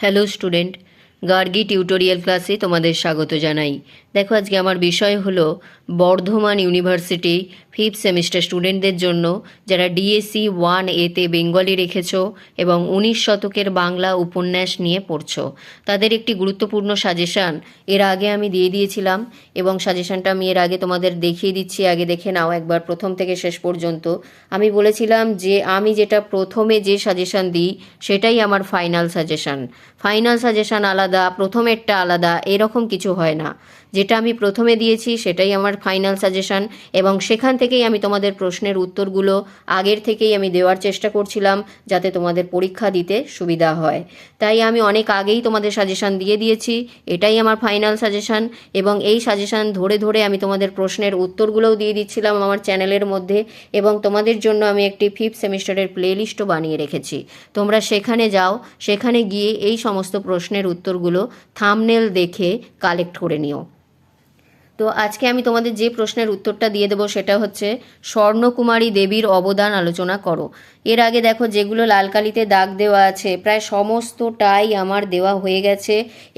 Hello student Gargi tutorial ক্লাসে তোমাদের স্বাগত জানাই। দেখো, আজকে আমার বিষয় হলো বর্ধমান ইউনিভার্সিটি ফিফথ সেমিস্টার স্টুডেন্টদের জন্য, যারা ডিএসসি ওয়ান এতে বেঙ্গলি রেখেছো এবং উনিশ শতকের বাংলা উপন্যাস নিয়ে পড়ছো। তাদের একটি গুরুত্বপূর্ণ সাজেশান এর আগে আমি দিয়ে দিয়েছিলাম এবং সাজেশানটা আমি এর আগে তোমাদের দেখিয়ে দিচ্ছি, আগে দেখে নাও একবার প্রথম থেকে শেষ পর্যন্ত। আমি বলেছিলাম যে আমি যেটা প্রথমে যে সাজেশান দিই, সেটাই আমার ফাইনাল সাজেশান। ফাইনাল সাজেশান আলাদা প্রথমেরটা আলাদা, এরকম কিছু হয় না। যেটা আমি প্রথমে দিয়েছি, সেটাই আমার ফাইনাল সাজেশান এবং সেখান থেকেই আমি তোমাদের প্রশ্নের উত্তরগুলো আগের থেকেই আমি দেওয়ার চেষ্টা করছিলাম যাতে তোমাদের পরীক্ষা দিতে সুবিধা হয়। তাই আমি অনেক আগেই তোমাদের সাজেশান দিয়ে দিয়েছি, এটাই আমার ফাইনাল সাজেশান এবং এই সাজেশান ধরে ধরে আমি তোমাদের প্রশ্নের উত্তরগুলোও দিয়ে দিচ্ছিলাম আমার চ্যানেলের মধ্যে এবং তোমাদের জন্য আমি একটি ফিফথ সেমিস্টারের প্লেলিস্টও বানিয়ে রেখেছি। তোমরা সেখানে যাও, সেখানে গিয়ে এই সমস্ত প্রশ্নের উত্তরগুলো থামনেল দেখে কালেক্ট করে নিও। তো আজকে আমি তোমাদের যে প্রশ্নের উত্তরটা দিয়ে দেবো সেটা হচ্ছে, স্বর্ণকুমারী দেবীর অবদান আলোচনা করো। এর আগে দেখো যেগুলো লাল কালিতে দাগ দেওয়া আছে, প্রায় সমস্তটাই আমার দেওয়া হয়ে গেছে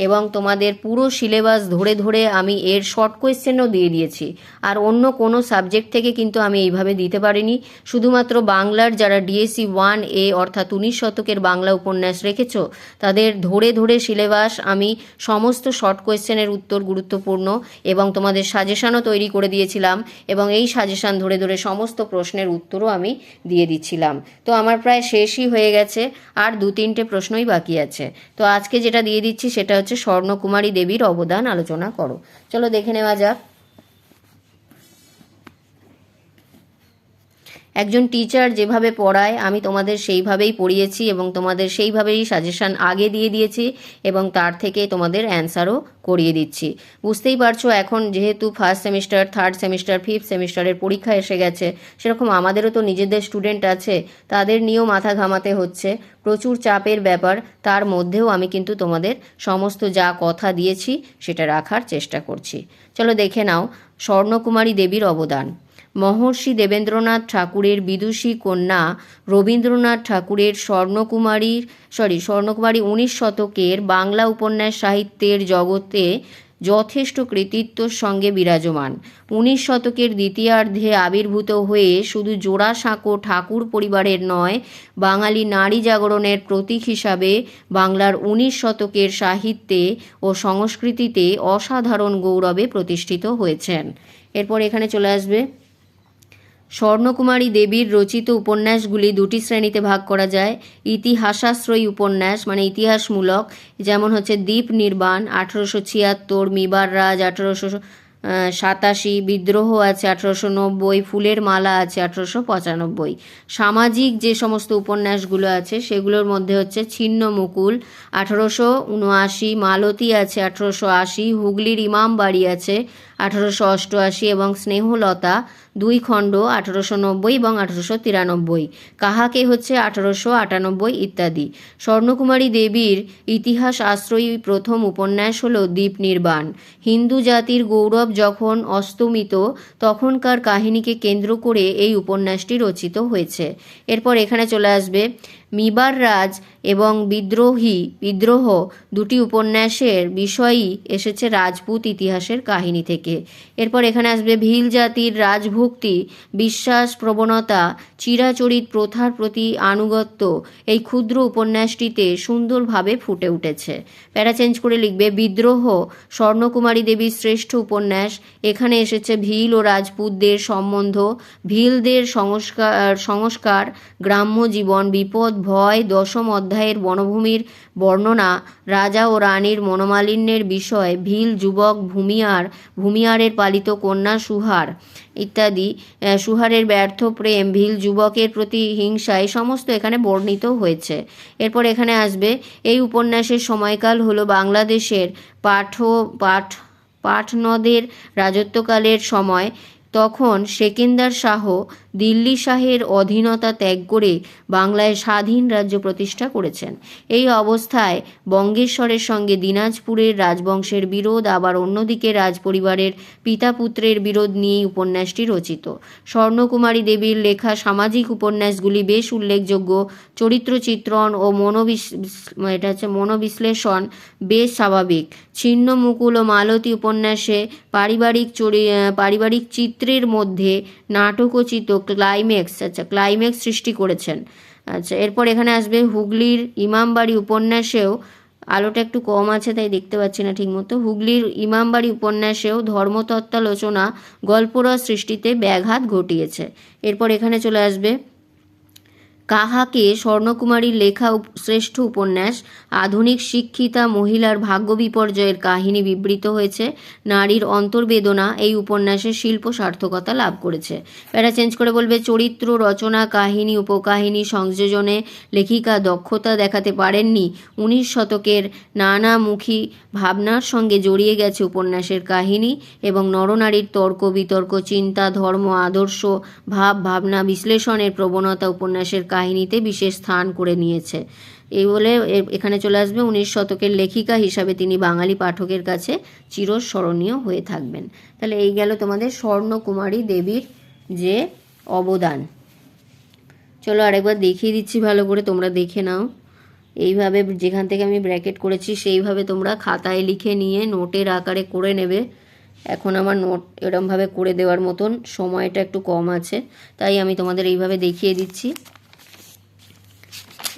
এবং তোমাদের পুরো সিলেবাস ধরে ধরে আমি এর শর্ট কোয়েশ্চেনও দিয়ে দিয়েছি। আর অন্য কোনো সাবজেক্ট থেকে কিন্তু আমি এইভাবে দিতে পারিনি। শুধুমাত্র বাংলার যারা ডিএসসি ওয়ান এ অর্থাৎ উনিশ শতকের বাংলা উপন্যাস রেখেছ, তাদের ধরে ধরে সিলেবাস আমি সমস্ত শর্ট কোয়েশ্চেনের উত্তর গুরুত্বপূর্ণ এবং তোমাদের সাজেশানও তৈরি করে দিয়েছিলাম এবং এই সাজেশন ধরে ধরে সমস্ত প্রশ্নের উত্তরও আমি দিয়ে দিচ্ছিলাম। তো আমার প্রায় শেষই হয়ে গেছে, আর দু তিনটে প্রশ্নই বাকি আছে। তো আজকে যেটা দিয়ে দিচ্ছি সেটা হচ্ছে স্বর্ণকুমারী দেবীর অবদান আলোচনা করো। চলো দেখে নেওয়া যাক। একজন টিচার যেভাবে পড়ায়, আমি তোমাদের সেইভাবেই পড়িয়েছি এবং তোমাদের সেইভাবেই সাজেশান আগে দিয়ে দিয়েছি এবং তার থেকে তোমাদের অ্যান্সারও করিয়ে দিচ্ছি। বুঝতেই পারছ, এখন যেহেতু first semester third semester fifth সেমিস্টারের পরীক্ষা এসে গেছে, সেরকম আমাদেরও তো নিজেদের স্টুডেন্ট আছে, তাদের নিয়েও মাথা ঘামাতে হচ্ছে, প্রচুর চাপের ব্যাপার, তার মধ্যেও আমি কিন্তু তোমাদের সমস্ত যা কথা দিয়েছি, সেটা রাখার চেষ্টা করছি। চলো দেখে নাও, স্বর্ণকুমারী দেবীর অবদান। মহর্ষি দেবেন্দ্রনাথ ঠাকুরের বিদুষী কন্যা রবীন্দ্রনাথ ঠাকুরের স্বর্ণকুমারীর সরি স্বর্ণকুমারী উনিশ শতকের বাংলা উপন্যাস সাহিত্যের জগতে যথেষ্ট কৃতিত্বর সঙ্গে বিরাজমান। উনিশ শতকের দ্বিতীয়ার্ধে আবির্ভূত হয়ে শুধু জোড়াসাঁকো ঠাকুর পরিবারের নয়, বাঙালি নারী জাগরণের প্রতীক হিসাবে বাংলার উনিশ শতকের সাহিত্যে ও সংস্কৃতিতে অসাধারণ গৌরবে প্রতিষ্ঠিত হয়েছেন। এরপর এখানে চলে আসবে স্বর্ণকুমারী দেবীর রচিত উপন্যাসগুলি দুটি শ্রেণীতে ভাগ করা যায়। ইতিহাসাশ্রয়ী উপন্যাস মানে ইতিহাসমূলক, যেমন হচ্ছে দ্বীপ নির্বাণ, আঠেরোশো ছিয়াত্তর, মিবার রাজ, আঠেরোশো সাতাশি, বিদ্রোহ আছে, আঠেরোশো নব্বই, ফুলের মালা আছে, আঠেরোশো পঁচানব্বই। সামাজিক যে সমস্ত উপন্যাসগুলো আছে, সেগুলোর মধ্যে হচ্ছে ছিন্ন মুকুল, আঠেরোশো উনআশি, মালতী আছে, আঠেরোশো আশি, হুগলির ইমাম বাড়ি আছে আঠেরোশো অষ্টআশি এবং স্নেহলতা দুই খণ্ড, আঠেরোশো নব্বই এবং আঠারোশো তিরানব্বই। কাহাকে হচ্ছে আঠারোশো আটানব্বই ইত্যাদি? স্বর্ণকুমারী দেবীর ইতিহাস আশ্রয়ী প্রথম উপন্যাস হল দ্বীপ নির্বাণ। হিন্দু জাতির গৌরব যখন অস্তমিত, তখনকার কাহিনীকে কেন্দ্র করে এই উপন্যাসটি রচিত হয়েছে। এরপর এখানে চলে আসবে মিবার রাজ এবং বিদ্রোহী, বিদ্রোহ দুটি উপন্যাসের বিষয়ই এসেছে রাজপুত ইতিহাসের কাহিনী থেকে। এরপর এখানে আসবে ভিল জাতির রাজভক্তি, বিশ্বাস, প্রবণতা, চিরাচরিত প্রথার প্রতি আনুগত্য। এই ক্ষুদ্র উপন্যাসটিতে সুন্দরভাবে ফুটে উঠেছে। প্যারা চেঞ্জ করে লিখবে, বিদ্রোহ, স্বর্ণকুমারী দেবীর শ্রেষ্ঠ উপন্যাস। এখানে এসেছে ভিল ও রাজপুতদের সম্বন্ধ, ভিলদের সংস্কার সংস্কার, গ্রাম্য জীবন, বিপদ ভয় দশম অধ্যায়ের বনভূমির বর্ণনা, রাজা ও রানীর মনোমালিন্যের বিষয়, ভিল, যুবক, ভূমিয়ার, ভূমিয়ারের পালিত কন্যা সুহার ইত্যাদি। সুহারের ব্যর্থ প্রেম, ভিল, যুবকের প্রতি হিংসা এই সমস্ত এখানে বর্ণিত হয়েছে। এরপর এখানে আসবে, এই উপন্যাসের সময়কাল হলো বাংলাদেশের পাঠ পাঠ, পাঠনদের রাজত্বকালের সময়। তখন সেকেন্দার শাহ দিল্লি শাহের অধীনতা ত্যাগ করে বাংলায় স্বাধীন রাজ্য প্রতিষ্ঠা করেছেন। এই অবস্থায় বঙ্গেশ্বরের সঙ্গে দিনাজপুরের রাজবংশের বিরোধ, আবার অন্যদিকে রাজপরিবারের পিতা পুত্রের বিরোধ নিয়েই উপন্যাসটি রচিত। স্বর্ণকুমারী দেবীর লেখা সামাজিক উপন্যাসগুলি বেশ উল্লেখযোগ্য। চরিত্র চিত্রণ ও মনোবিস, এটা হচ্ছে মনোবিশ্লেষণ বেশ স্বাভাবিক। ছিন্ন মুকুল ও মালতী উপন্যাসে পারিবারিক চরি, পারিবারিক পারিবারিক চিত্রের মধ্যে নাটকোচিত ক্লাইম্যাক্স আচ্ছা ক্লাইম্যাক্স সৃষ্টি করেছেন। আচ্ছা এরপর এখানে আসবে হুগলির ইমামবাড়ি উপন্যাসেও, আলোটা একটু কম আছে তাই দেখতে পাচ্ছি না ঠিকমতো, হুগলির ইমামবাড়ি উপন্যাসেও ধর্মতত্ত্বালোচনা গল্পরস সৃষ্টিতে ব্যাঘাত ঘটিয়েছে। এরপর এখানে চলে আসবে কাহাকে স্বর্ণকুমারীর লেখা শ্রেষ্ঠ উপন্যাস, আধুনিক শিক্ষিতা মহিলার ভাগ্য বিপর্যয়ের কাহিনী বিবৃত হয়েছে, নারীর অন্তর্বেদনা এই উপন্যাসের শিল্প সার্থকতা লাভ করেছে। প্যারা চেঞ্জ করে বলবে, চরিত্র, রচনা, কাহিনী, উপকাহিনী, সংযোজনে লেখিকা দক্ষতা দেখাতে পারেননি। উনিশ শতকের নানামুখী ভাবনার সঙ্গে জড়িয়ে গেছে উপন্যাসের কাহিনী এবং নরনারীর তর্ক, বিতর্ক, চিন্তা, ধর্ম, আদর্শ, ভাব, ভাবনা বিশ্লেষণের প্রবণতা উপন্যাসের কাহিনীতে বিশেষ স্থান করে নিয়েছে। এই বলে এখানে চলে আসবে উনিশ শতকের লেখিকা হিসাবে তিনি বাঙালি পাঠকের কাছে চিরস্মরণীয় হয়ে থাকবেন। তাহলে এই গেল তোমাদের স্বর্ণকুমারী দেবীর যে অবদান। চলো আরেকবার দেখিয়ে দিচ্ছি ভালো করে, তোমরা দেখে নাও। এইভাবে যেখান থেকে আমি ব্র্যাকেট করেছি, সেইভাবে তোমরা খাতায় লিখে নিয়ে নোটের আকারে করে নেবে। এখন আমার নোট এরমভাবে করে দেওয়ার মতন সময়টা একটু কম আছে, তাই আমি তোমাদের এইভাবে দেখিয়ে দিচ্ছি।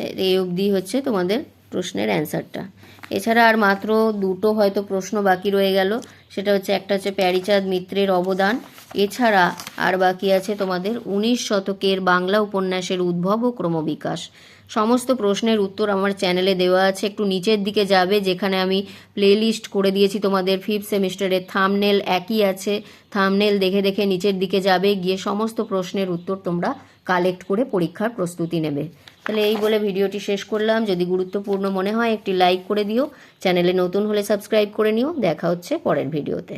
এই অবধি হচ্ছে তোমাদের প্রশ্নের অ্যান্সারটা। এছাড়া আর মাত্র দুটো হয়তো প্রশ্ন বাকি রয়ে গেল। সেটা হচ্ছে, একটা হচ্ছে প্যারিচাঁদ মিত্রের অবদান। এছাড়া আর বাকি আছে তোমাদের উনিশ শতকের বাংলা উপন্যাসের উদ্ভব ও ক্রমবিকাশ। সমস্ত প্রশ্নের উত্তর আমার চ্যানেলে দেওয়া আছে। একটু নিচের দিকে যাবে, যেখানে আমি প্লেলিস্ট করে দিয়েছি তোমাদের। ফিফথ সেমিস্টারের থামনেল একই আছে। থামনেল দেখে দেখে নিচের দিকে যাবে। গিয়ে সমস্ত প্রশ্নের উত্তর তোমরা কালেক্ট করে পরীক্ষার প্রস্তুতি নেবে। তাহলে এই বলে ভিডিওটি শেষ করলাম। যদি গুরুত্বপূর্ণ মনে হয় একটি লাইক করে দিও। চ্যানেলে নতুন হলে সাবস্ক্রাইব করে নিও। দেখা হচ্ছে পরের ভিডিওতে।